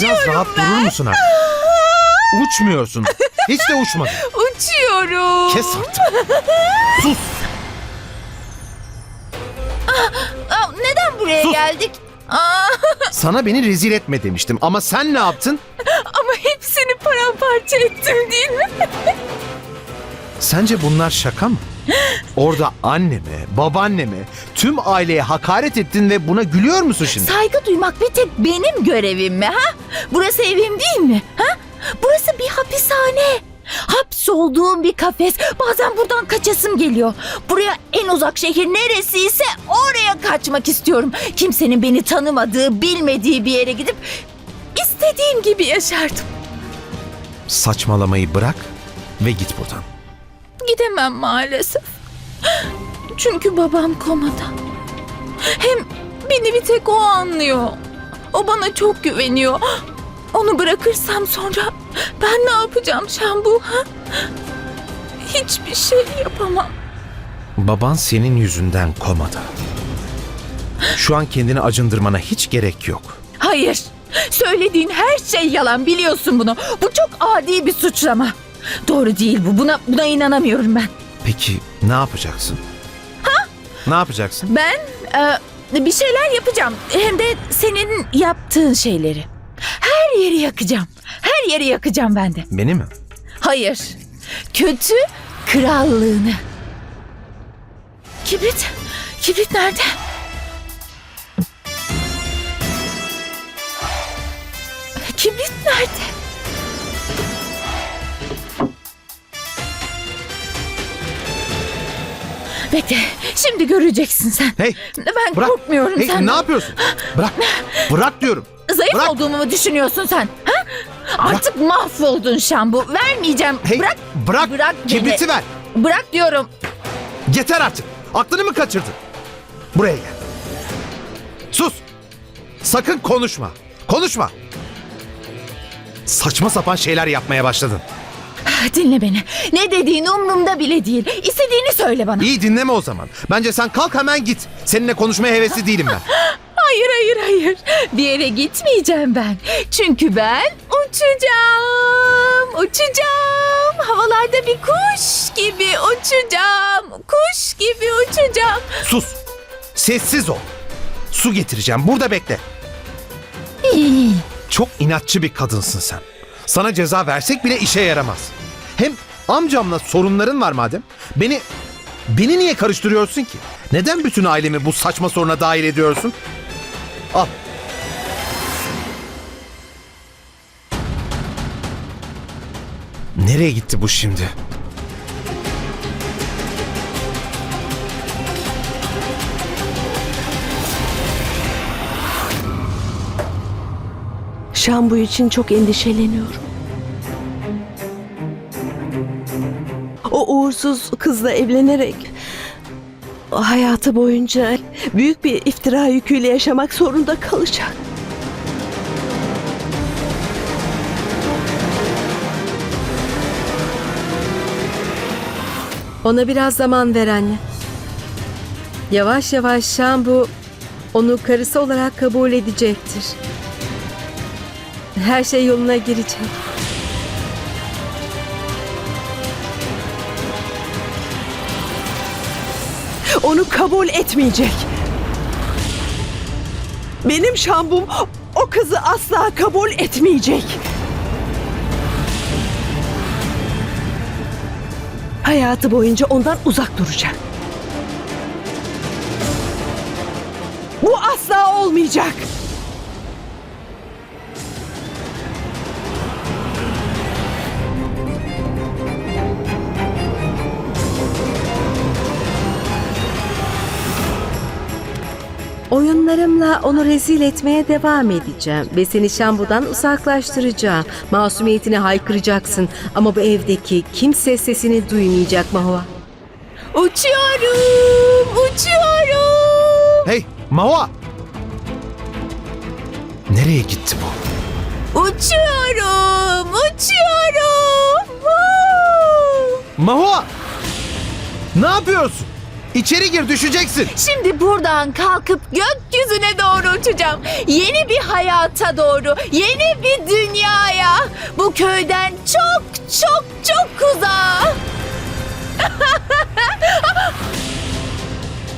Biraz rahat durur musun artık? Uçmuyorsun. Hiç de uçmadın. Uçuyorum. Kes artık. Sus. Aa, neden buraya Sus. geldik? Aa, Sana beni rezil etme demiştim ama sen ne yaptın? ama hepsini paramparça ettim değil mi? Sence bunlar şaka mı? Orada anneme, babaanneme, tüm aileye hakaret ettin ve buna gülüyor musun şimdi? Saygı duymak bir tek benim görevim mi ha? Burası evim değil mi? Ha? Burası bir hapishane. Hapsolduğum bir kafes. Bazen buradan kaçasım geliyor. Buraya en uzak şehir neresiyse oraya kaçmak istiyorum. Kimsenin beni tanımadığı, bilmediği bir yere gidip istediğim gibi yaşardım. Saçmalamayı bırak ve git buradan. Gidemem maalesef. Çünkü babam komada. Hem beni bir tek o anlıyor. O bana çok güveniyor. Onu bırakırsam sonra ben ne yapacağım Şambu? Ha? Hiçbir şey yapamam. Baban senin yüzünden komada. Şu an kendini acındırmana hiç gerek yok. Hayır. Söylediğin her şey yalan biliyorsun bunu. Bu çok adi bir suçlama. Doğru değil bu. Buna buna inanamıyorum ben. Peki ne yapacaksın? Ha? Ne yapacaksın? Ben e, bir şeyler yapacağım. Hem de senin yaptığın şeyleri. Her yeri yakacağım. Her yeri yakacağım ben de. Beni mi? Hayır. Kötü krallığını. Kibrit. Kibrit nerede? Kibrit nerede? Bekle. Şimdi göreceksin sen. Hey! Ben Bırak. korkmuyorum Hey, sen. ne yapıyorsun? Bırak. Bırak diyorum. Zayıf Bırak. olduğumu mu düşünüyorsun sen? Ha? Artık mahvoldun Şambu. Vermeyeceğim. Hey, Bırak. bırak. Bırak beni. Kibriti ver. Bırak diyorum. Yeter artık. Aklını mı kaçırdın? Buraya gel. Sus. Sakın konuşma. Konuşma. Saçma sapan şeyler yapmaya başladın. Dinle beni. Ne dediğin umurumda bile değil. İstediğini söyle bana. İyi dinleme o zaman. Bence sen kalk hemen git. Seninle konuşmaya hevesli değilim ben. Hayır hayır hayır. Bir yere gitmeyeceğim ben. Çünkü ben uçacağım. Uçacağım. Havalarda bir kuş gibi uçacağım. Kuş gibi uçacağım. Sus. Sessiz ol. Su getireceğim. Burada bekle. İyi. Çok inatçı bir kadınsın sen. Sana ceza versek bile işe yaramaz. Hem amcamla sorunların var madem. Beni beni niye karıştırıyorsun ki? Neden bütün ailemi bu saçma soruna dahil ediyorsun? Al. Nereye gitti bu şimdi? Şambu için çok endişeleniyorum. Uğursuz kızla evlenerek hayatı boyunca büyük bir iftira yüküyle yaşamak zorunda kalacak. Ona biraz zaman ver anne. Yavaş yavaş Şambu onu karısı olarak kabul edecektir. Her şey yoluna girecek. Onu kabul etmeyecek. Benim Şambum o kızı asla kabul etmeyecek. Hayatı boyunca ondan uzak duracak. Bu asla olmayacak. Oyunlarımla onu rezil etmeye devam edeceğim ve seni Şambu'dan uzaklaştıracağım. Masumiyetini haykıracaksın ama bu evdeki kimse sesini duymayacak Mahua. Uçuyorum. Uçuyorum. Hey Mahua! Nereye gitti bu? Uçuyorum. Uçuyorum. Woo! Mahua! Ne yapıyorsun? İçeri gir düşeceksin. Şimdi buradan kalkıp gökyüzüne doğru uçacağım. Yeni bir hayata doğru, yeni bir dünyaya. Bu köyden çok çok çok uzağa.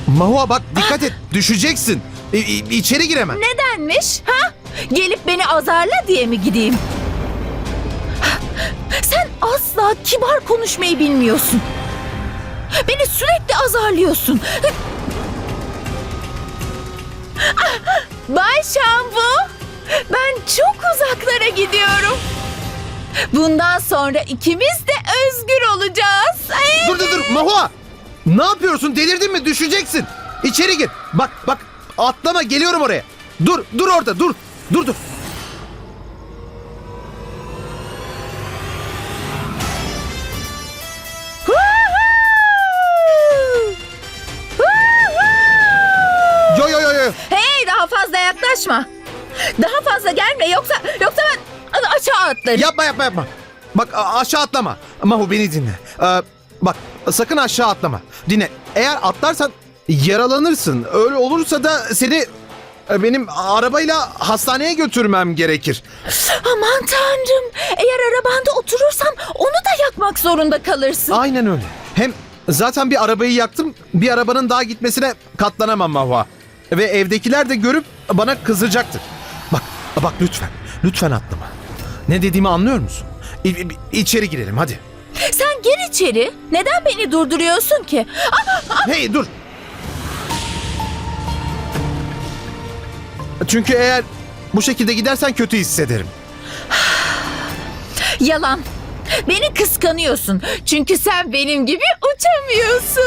Mahua bak dikkat et düşeceksin. İ- İ- içeri gir hemen. Nedenmiş? Ha? Gelip beni azarla diye mi gideyim? Sen asla kibar konuşmayı bilmiyorsun. Beni sürekli azarlıyorsun. Bay Şambu, ben çok uzaklara gidiyorum. Bundan sonra ikimiz de özgür olacağız. Ay! Dur dur Mahua. Ne yapıyorsun delirdin mi düşeceksin. İçeri gir. Bak bak atlama geliyorum oraya. Dur dur orada dur. Dur dur. Gelme yoksa yoksa ben aşağı atlarım. Yapma yapma yapma. Bak aşağı atlama. Mahu beni dinle. Ee, bak sakın aşağı atlama. Dinle. Eğer atlarsan yaralanırsın. Öyle olursa da seni e, benim arabayla hastaneye götürmem gerekir. Aman tanrım. Eğer arabanda oturursam onu da yakmak zorunda kalırsın. Aynen öyle. Hem zaten bir arabayı yaktım. Bir arabanın daha gitmesine katlanamam Mahua. Ve evdekiler de görüp bana kızacaktır. Bak lütfen. Lütfen atlama. Ne dediğimi anlıyor musun? İ- içeri girelim hadi. Sen gir içeri. Neden beni durduruyorsun ki? Hey dur. Çünkü eğer bu şekilde gidersen kötü hissederim. yalan. Beni kıskanıyorsun. Çünkü sen benim gibi uçamıyorsun.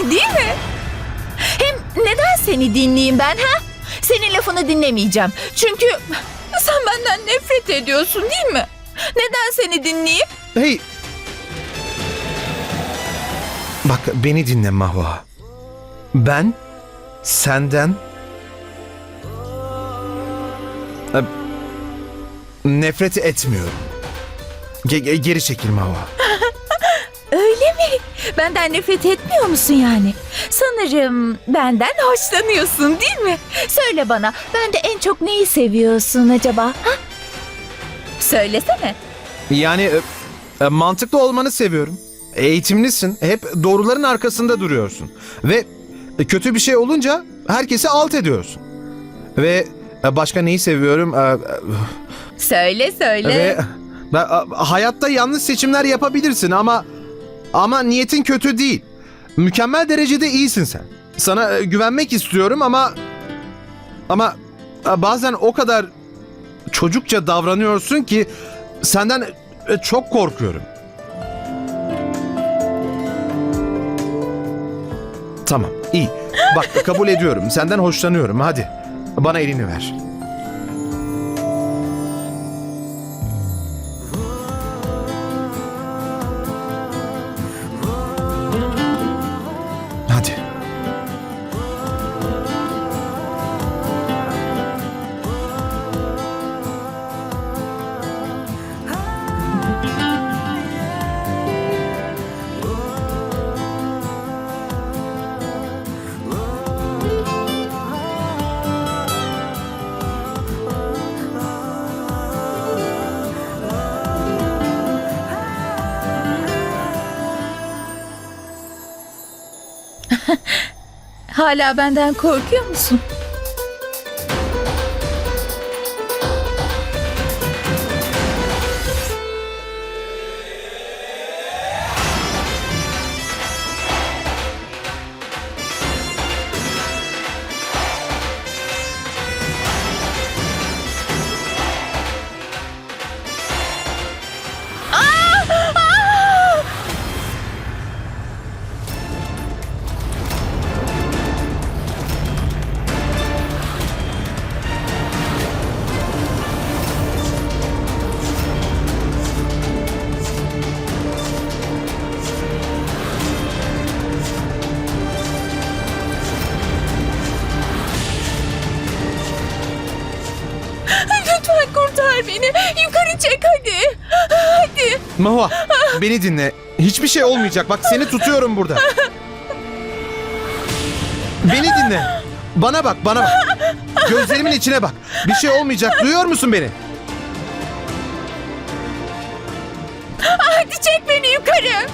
Değil mi? Hem neden seni dinleyeyim ben ha? Senin lafını dinlemeyeceğim. Çünkü sen benden nefret ediyorsun değil mi? Neden seni dinleyeyim? Hey. Bak beni dinle Mahva. Ben senden e, nefret etmiyorum. Ge- ge- geri çekil Mahva. Benden nefret etmiyor musun yani? Sanırım benden hoşlanıyorsun değil mi? Söyle bana, ben de en çok neyi seviyorsun acaba? Ha? Söylesene. Yani e, e, mantıklı olmanı seviyorum. Eğitimlisin. Hep doğruların arkasında duruyorsun. Ve e, kötü bir şey olunca herkesi alt ediyorsun. Ve e, başka neyi seviyorum? E, e, Söyle söyle. Ve hayatta yanlış seçimler yapabilirsin ama ama niyetin kötü değil. Mükemmel derecede iyisin sen. Sana e, güvenmek istiyorum ama ama e, bazen o kadar çocukça davranıyorsun ki senden e, çok korkuyorum. Tamam, iyi. Bak kabul ediyorum. Senden hoşlanıyorum. Hadi. Bana elini ver. Hala benden korkuyor musun? Mahua beni dinle. Hiçbir şey olmayacak. Bak seni tutuyorum burada. Beni dinle. Bana bak, bana bak. Gözlerimin içine bak. Bir şey olmayacak. Duyuyor musun beni? Hadi çek beni yukarı.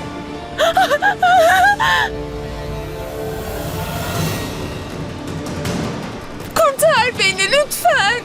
Kurtar beni lütfen.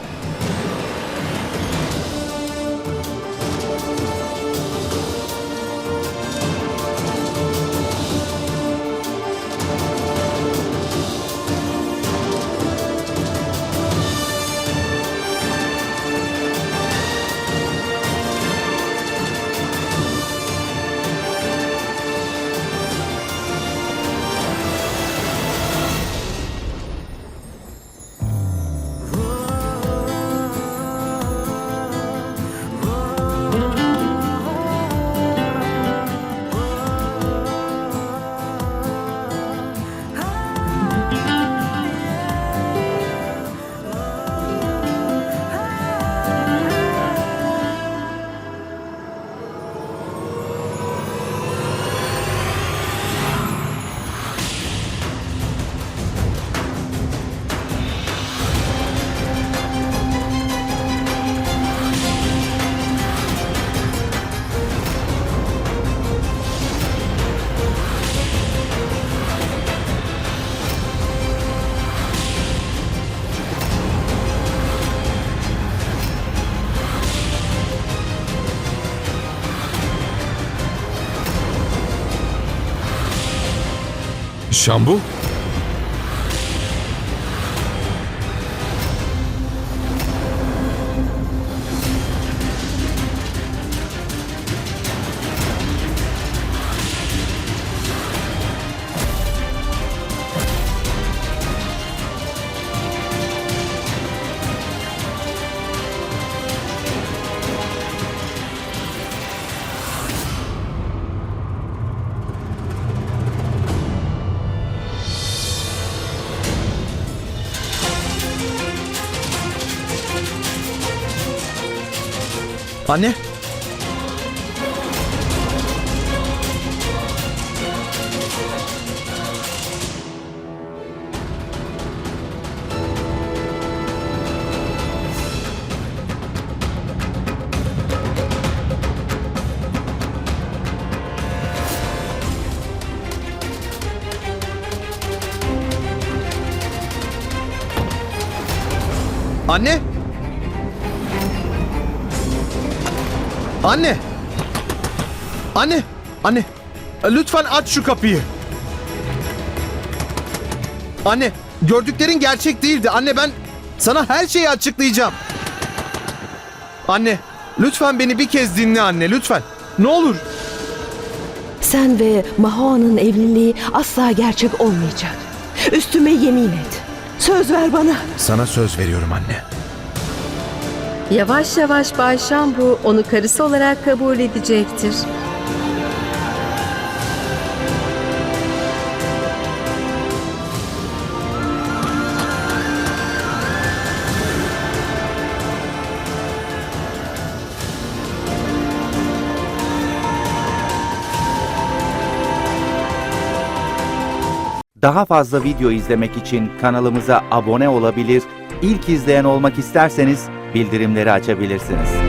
Şambu? Anne. Anne. Anne. Anne. Anne. Lütfen aç şu kapıyı. Anne, gördüklerin gerçek değildi. Anne ben sana her şeyi açıklayacağım. Anne, lütfen beni bir kez dinle anne, lütfen. Ne olur. Sen ve Mahoa'nın evliliği asla gerçek olmayacak. Üstüme yemin et. Söz ver bana. Sana söz veriyorum anne. Yavaş yavaş Bay Şambu onu karısı olarak kabul edecektir. Daha fazla video izlemek için kanalımıza abone olabilir, ilk izleyen olmak isterseniz bildirimleri açabilirsiniz.